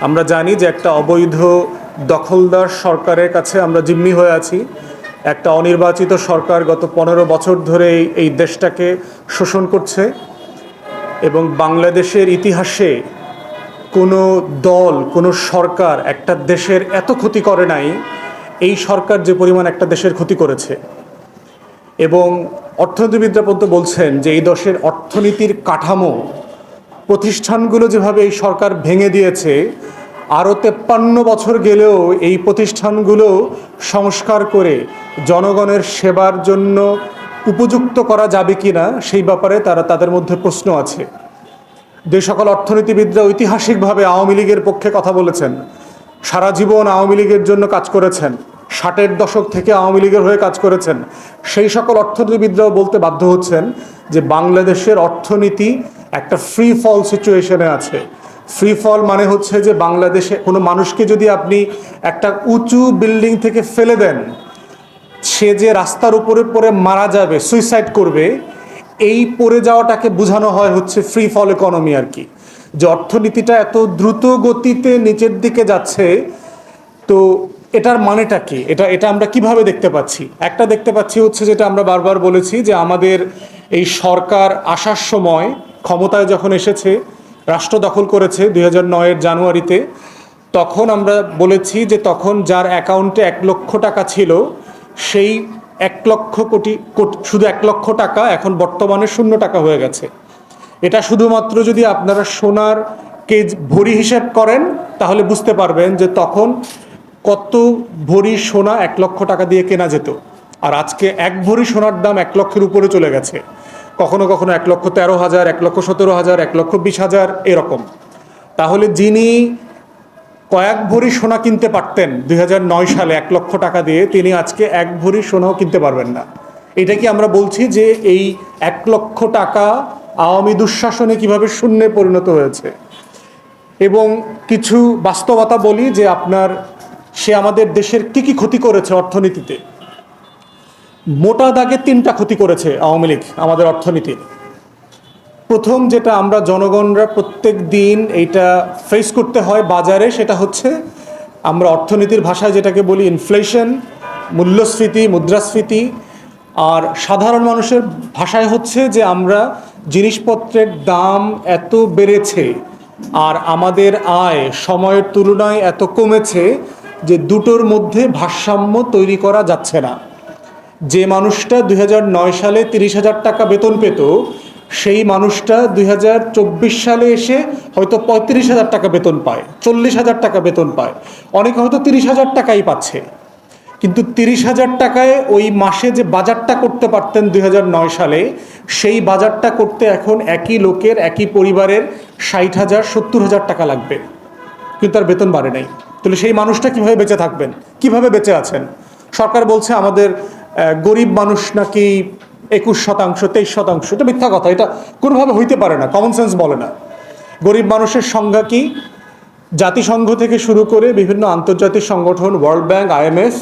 আমরা জানি যে একটা অবৈধ দখলদার সরকারের কাছে আমরা জিম্মি হয়ে আছি। একটা অনির্বাচিত সরকার গত পনেরো বছর ধরে এই- দেশটাকে শোষণ করছে এবং বাংলাদেশের ইতিহাসে কোনো দল, কোনো সরকার একটা দেশের এত ক্ষতি করে নাই, এই সরকার যে পরিমাণ একটা দেশের ক্ষতি করেছে। এবং অর্থনীতিবিদরা পর্যন্ত বলছেন যে এই দেশের অর্থনীতির কাঠামো প্রতিষ্ঠানগুলো যেভাবে এই সরকার ভেঙে দিয়েছে, আরও তেপ্পান্ন বছর গেলেও এই প্রতিষ্ঠানগুলো সংস্কার করে জনগণের সেবার জন্য উপযুক্ত করা যাবে কি না, সেই ব্যাপারে তারা তাদের মধ্যে প্রশ্ন আছে। যে সকল অর্থনীতিবিদরা ঐতিহাসিকভাবে আওয়ামী লীগের পক্ষে কথা বলেছেন, সারা জীবন আওয়ামী লীগের জন্য কাজ করেছেন। ষাটের দশক থেকে আওয়ামী লীগের হয়ে কাজ করেছেন। সেই সকল অর্থনীতিবিদরাও বলতে বাধ্য হচ্ছেন যে বাংলাদেশের অর্থনীতি একটা ফ্রি ফল সিচুয়েশনে আছে। ফ্রি ফল মানে হচ্ছে যে বাংলাদেশে কোনো মানুষকে যদি আপনি একটা উঁচু বিল্ডিং থেকে ফেলে দেন, সে যে রাস্তার উপরে পড়ে মারা যাবে সুইসাইড করবে, এই পড়ে যাওয়াটাকে বোঝানো হয় হচ্ছে ফ্রি ফল ইকোনমি আর কি। যে অর্থনীতিটা এত দ্রুত গতিতে নিচের দিকে যাচ্ছে, তো এটার মানেটা কি? এটা এটা আমরা কীভাবে দেখতে পাচ্ছি? একটা দেখতে পাচ্ছি হচ্ছে যেটা আমরা বারবার বলেছি যে আমাদের এই সরকার আসার সময় ক্ষমতায় যখন এসেছে, রাষ্ট্র দখল করেছে দুই হাজার নয়ের জানুয়ারিতে, তখন আমরা বলেছি যে তখন যার অ্যাকাউন্টে এক লক্ষ টাকা ছিল, সেই এক লক্ষ কোটি, কোটি- শুধু এক লক্ষ টাকা এখন বর্তমানে শূন্য টাকা হয়ে গেছে। এটা শুধুমাত্র যদি আপনারা সোনার কেজ ভরি হিসেব করেন, তাহলে বুঝতে পারবেন যে তখন কত ভরি সোনা এক লক্ষ টাকা দিয়ে কেনা যেত? আর আজকে এক ভরি সোনার দাম এক লক্ষের উপরে চলে গেছে। কখনো কখনো এক লক্ষ তেরো হাজার, এক লক্ষ সতেরো হাজার, এক লক্ষ বিশ হাজার এরকম। তাহলে যিনি কয়েক ভরি সোনা কিনতে পারতেন দুই হাজার নয় সালে এক লক্ষ টাকা দিয়ে, তিনি আজকে এক ভরি সোনাও কিনতে পারবেন না। এটা কি আমরা বলছি যে এই এক লক্ষ টাকা আওয়ামী দুঃশাসনে কীভাবে শূন্যে পরিণত হয়েছে? এবং কিছু বাস্তবতা বলি যে আপনার সে আমাদের দেশের কি কি ক্ষতি করেছে অর্থনীতিতে? মোটা দাগে তিনটা ক্ষতি করেছে আওয়ামী লীগ আমাদের অর্থনীতির প্রথম যেটা আমরা জনগণরা প্রত্যেক দিন এইটা ফেস করতে হয় বাজারে, সেটা হচ্ছে আমরা অর্থনীতির ভাষায় যেটাকে বলি ইনফ্লেশন মূল্যস্ফীতি, মুদ্রাস্ফীতি। আর সাধারণ মানুষের ভাষায় হচ্ছে যে আমরা জিনিসপত্রের দাম এত বেড়েছে আর আমাদের আয় সময়ের তুলনায় এত কমেছে যে দুটোর মধ্যে ভারসাম্য তৈরি করা যাচ্ছে না। যে মানুষটা দুই হাজার নয় সালে তিরিশ হাজার টাকা বেতন পেত, সেই মানুষটা দুই হাজার চব্বিশ সালে এসে হয়তো পঁয়ত্রিশ হাজার টাকা বেতন পায়, চল্লিশ হাজার টাকা বেতন পায়। অনেকে হয়তো তিরিশ হাজার টাকাই পাচ্ছে। কিন্তু তিরিশ হাজার টাকায় ওই মাসে যে বাজারটা করতে পারতেন দুই হাজার নয় সালে, সেই বাজারটা করতে এখন একই লোকের, একই পরিবারের ষাট হাজার, সত্তর হাজার টাকা লাগবে। কিন্তু তার বেতন বাড়ে নাই। তাহলে সেই মানুষটা কীভাবে বেঁচে থাকবেন? কীভাবে বেঁচে আছেন? সরকার বলছে আমাদের গরিব মানুষ নাকি একুশ শতাংশ, তেইশ শতাংশ, এটা মিথ্যা কথা, এটা কোনোভাবে হইতে পারে না কমন সেন্স বলে না। গরিব মানুষের সংজ্ঞা কি? জাতিসংঘ থেকে শুরু করে বিভিন্ন আন্তর্জাতিক সংগঠন ওয়ার্ল্ড ব্যাংক আইএমএফ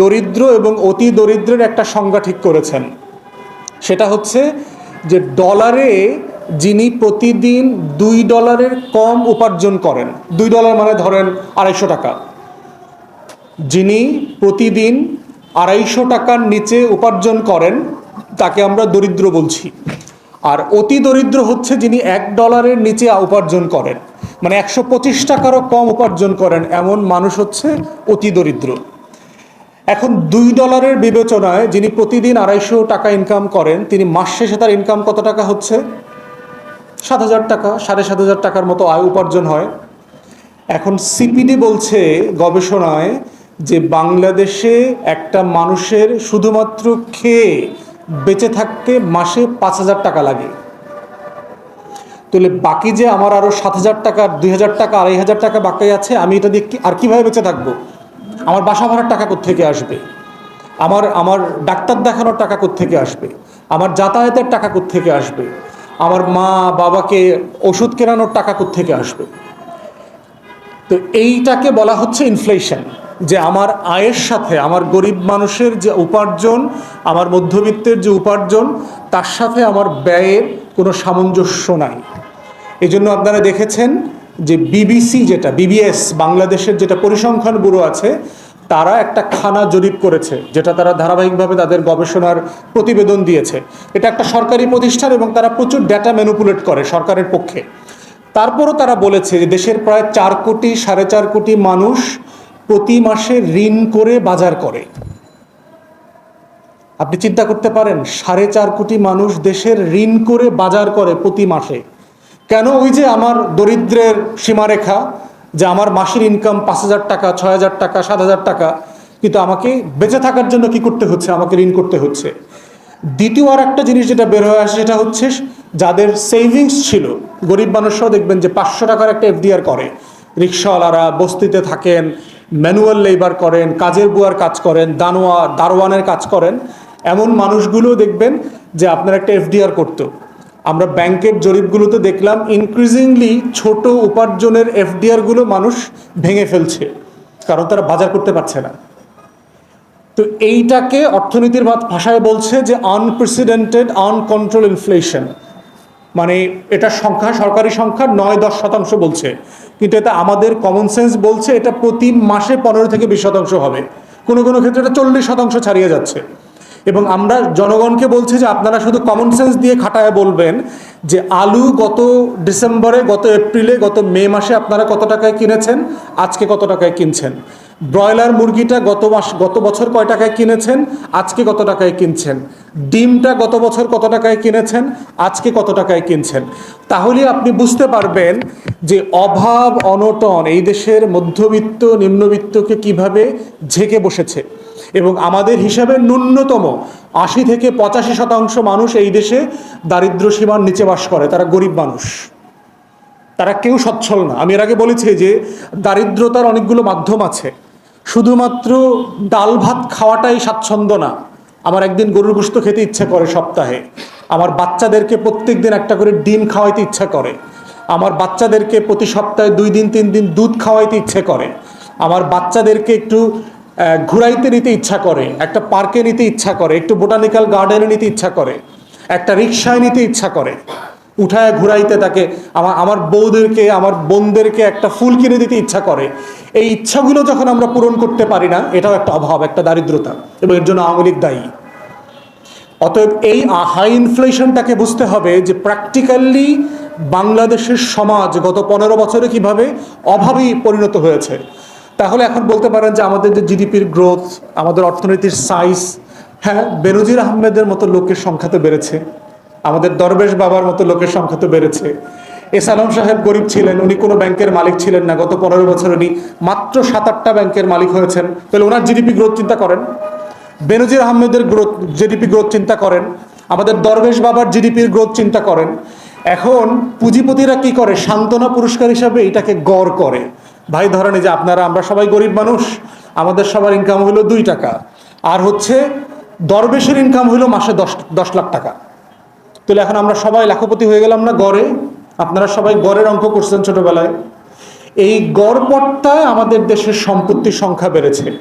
দরিদ্র এবং অতি দরিদ্রের একটা সংজ্ঞা ঠিক করেছেন। সেটা হচ্ছে যে ডলারে যিনি প্রতিদিন দুই ডলারের কম উপার্জন করেন। দুই ডলার মানে ধরেন আড়াইশো টাকা। যিনি প্রতিদিন আড়াইশো টাকার নিচে উপার্জন করেন, তাকে আমরা দরিদ্র বলছি। আর অতি দরিদ্র হচ্ছে যিনি এক ডলারের নিচে উপার্জন করেন। মানে একশো পঁচিশ টাকারও কম উপার্জন করেন, এমন মানুষ হচ্ছে অতি দরিদ্র। এখন দুই ডলারের বিবেচনায় যিনি প্রতিদিন আড়াইশো টাকা ইনকাম করেন, তিনি মাস শেষে তার ইনকাম কত টাকা হচ্ছে? সাত হাজার টাকা, সাড়ে সাত হাজার টাকার মতো আয় উপার্জন হয়। এখন সিপিডি বলছে গবেষণায় যে বাংলাদেশে একটা মানুষের শুধুমাত্র খেয়ে বেঁচে থাকতে মাসে পাঁচ হাজার টাকা লাগে। তাহলে বাকি যে আমার আরও সাত হাজার টাকা, দুই হাজার টাকা, আড়াই হাজার টাকা বাকি আছে, আমি এটা দিয়ে আর কীভাবে বেঁচে থাকব? আমার বাসা ভাড়ার টাকা থেকে আসবে? আমার আমার ডাক্তার দেখানোর টাকা থেকে আসবে? আমার যাতায়াতের টাকা থেকে আসবে? আমার মা বাবাকে ওষুধ কেনানোর টাকা থেকে আসবে? তো এইটাকে বলা হচ্ছে ইনফ্লেশন যে আমার আয়ের সাথে, আমার গরিব মানুষের যে উপার্জন, আমার মধ্যবিত্তের যে উপার্জন, তার সাথে আমার ব্যয়ের কোনো সামঞ্জস্য নাই। এই জন্য আপনারা দেখেছেন যে বিবিসি যেটা, বিবিএস, বাংলাদেশের যেটা পরিসংখ্যান ব্যুরো আছে তারা একটা খানা জরিপ করেছে, যেটা তারা ধারাবাহিকভাবে তাদের গবেষণার প্রতিবেদন দিয়েছে। এটা একটা সরকারি প্রতিষ্ঠান এবং তারা প্রচুর ডেটা ম্যানুপুলেট করে সরকারের পক্ষে। তারপরও তারা বলেছে যে দেশের প্রায় চার কোটি, সাড়ে চার কোটি মানুষ প্রতি মাসে ঋণ করে বাজার করে। আপনি চিন্তা করতে পারেন, সাড়ে চার কোটি মানুষ দেশের ঋণ করে বাজার করে প্রতি মাসে। কেন? ওই যে আমার দরিদ্রের সীমারেখা যে আমার মাসের ইনকাম পাঁচ হাজার টাকা, ছয় হাজার টাকা, সাত হাজার টাকা, কিন্তু আমাকে বেঁচে থাকার জন্য কি করতে হচ্ছে? আমাকে ঋণ করতে হচ্ছে। দ্বিতীয় আর একটা জিনিস যেটা বের হয়ে আসে সেটা হচ্ছে যাদের সেভিংস ছিল, গরিব মানুষরাও দেখবেন যে পাঁচশো টাকার একটা এফডিআর করে। রিক্সাওয়ালারা বস্তিতে থাকেন ম্যানুয়াল লেবার করেন, কাজের বুয়ার কাজ করেন, দানোয়া, দারোয়ানের কাজ করেন। এমন মানুষগুলো দেখবেন যে আপনার একটা এফডিআর করতো। আমরা ব্যাংকের জরিপগুলোতে দেখলাম ইনক্রিজিংলি ছোট উপার্জনের এফডিআরগুলো মানুষ ভেঙে ফেলছে, কারণ তারা বাজার করতে পারছে না। তো এইটাকে অর্থনীতির ভাষায় বলছে যে আনপ্রেসিডেন্টেড আনকন্ট্রোল ইনফ্লেশন মানে এটা সংখ্যা, সরকারি সংখ্যা নয় দশ শতাংশ বলছে। কিন্তু এটা আমাদের কমন সেন্স বলছে এটা প্রতি মাসে পনেরো থেকে বিশ শতাংশ হবে। কোনো কোনো ক্ষেত্রে এটা চল্লিশ শতাংশ ছাড়িয়ে যাচ্ছে। এবং আমরা জনগণকে বলছি যে আপনারা শুধু কমন সেন্স দিয়ে খাটায় বলবেন যে আলু গত ডিসেম্বরে, গত এপ্রিলে, গত মে মাসে আপনারা কত টাকায় কিনেছেন? আজকে কত টাকায় কিনছেন? ব্রয়লার মুরগিটা গত মাস, গত বছর কয় টাকায় কিনেছেন? আজকে কত টাকায় কিনছেন? ডিমটা গত বছর কত টাকায় কিনেছেন? আজকে কত টাকায় কিনছেন? তাহলে আপনি বুঝতে পারবেন যে অভাব, অনটন এই দেশের মধ্যবিত্ত, নিম্নবিত্তকে কীভাবে ঝেঁকে বসেছে। এবং আমাদের হিসাবে ন্যূনতম আশি থেকে পঁচাশি শতাংশ মানুষ এই দেশে দারিদ্র সীমার নিচে বাস করে। তারা গরিব মানুষ। তারা কেউ সচ্ছল না। আমি এর আগে বলেছি যে দারিদ্রতার অনেকগুলো মাধ্যম আছে। শুধুমাত্র ডাল ভাত খাওয়াটাই স্বাচ্ছন্দ্য না। আমার একদিন গরুর গোস্ত খেতে ইচ্ছা করে সপ্তাহে। আমার বাচ্চাদেরকে প্রত্যেক দিন একটা করে ডিম খাওয়াইতে ইচ্ছা করে। আমার বাচ্চাদেরকে প্রতি সপ্তাহে দুই দিন, তিন দিন দুধ খাওয়াইতে ইচ্ছে করে। আমার বাচ্চাদেরকে একটু ঘুরাইতে নিতে ইচ্ছা করে, একটা পার্কে নিতে ইচ্ছা করে, একটু বোটানিক্যাল গার্ডেনে নিতে ইচ্ছা করে, একটা রিক্সায় নিতে ইচ্ছা করে, উঠায় ঘুরাইতে তাকে আমার আমার বউদেরকে, আমার বোনদেরকে একটা ফুল কিনে দিতে ইচ্ছা করে। এই ইচ্ছাগুলো যখন আমরা পূরণ করতে পারি না, এটাও একটা অভাব, একটা দারিদ্রতা, এবং এর জন্য আওয়ামী লীগ দায়ী। অতএব এই হাই ইনফ্লেশনটাকে বুঝতে হবে যে প্র্যাকটিক্যালি বাংলাদেশের সমাজ গত পনেরো বছরে কীভাবে অভাবেই পরিণত হয়েছে। তাহলে এখন বলতে পারেন যে আমাদের যে জিডিপির গ্রোথ আমাদের অর্থনীতির সাইজ হ্যাঁ বেনজির আহমেদের মতো লোকের সংখ্যা তো বেড়েছে। আমাদের দরবেশ বাবার মতো লোকের সংখ্যা তো বেড়েছে। এস আলম সাহেব গরিব ছিলেন, উনি কোনো ব্যাংকের মালিক ছিলেন না। গত পনেরো বছর উনি মাত্র সাত আটটা ব্যাংকের মালিক হয়েছেন। তাহলে ওনার জিডিপি গ্রোথ চিন্তা করেন। বেনজির আহমেদের গ্রোথ জিডিপি গ্রোথ চিন্তা করেন। আমাদের দরবেশ বাবার জিডিপির গ্রোথ চিন্তা করেন। এখন পুঁজিপতিরা কি করে? সান্ত্বনা পুরস্কার হিসাবে এটাকে গড় করে। ভাই ধরেন যে আপনারা, আমরা সবাই গরিব মানুষ, আমাদের সবার ইনকাম হলো দুই টাকা। আর হচ্ছে, দরবেশের ইনকাম হলো মাসে দশ দশ লাখ টাকা। তাহলে এখন আমরা সবাই লাখপতি হয়ে গেলাম না গড়ে? আপনারা সবাই গড়ের অঙ্ক করছেন ছোটবেলায়। এই গড় পট্টায় আমাদের দেশের সম্পত্তির সংখ্যা বেড়েছে।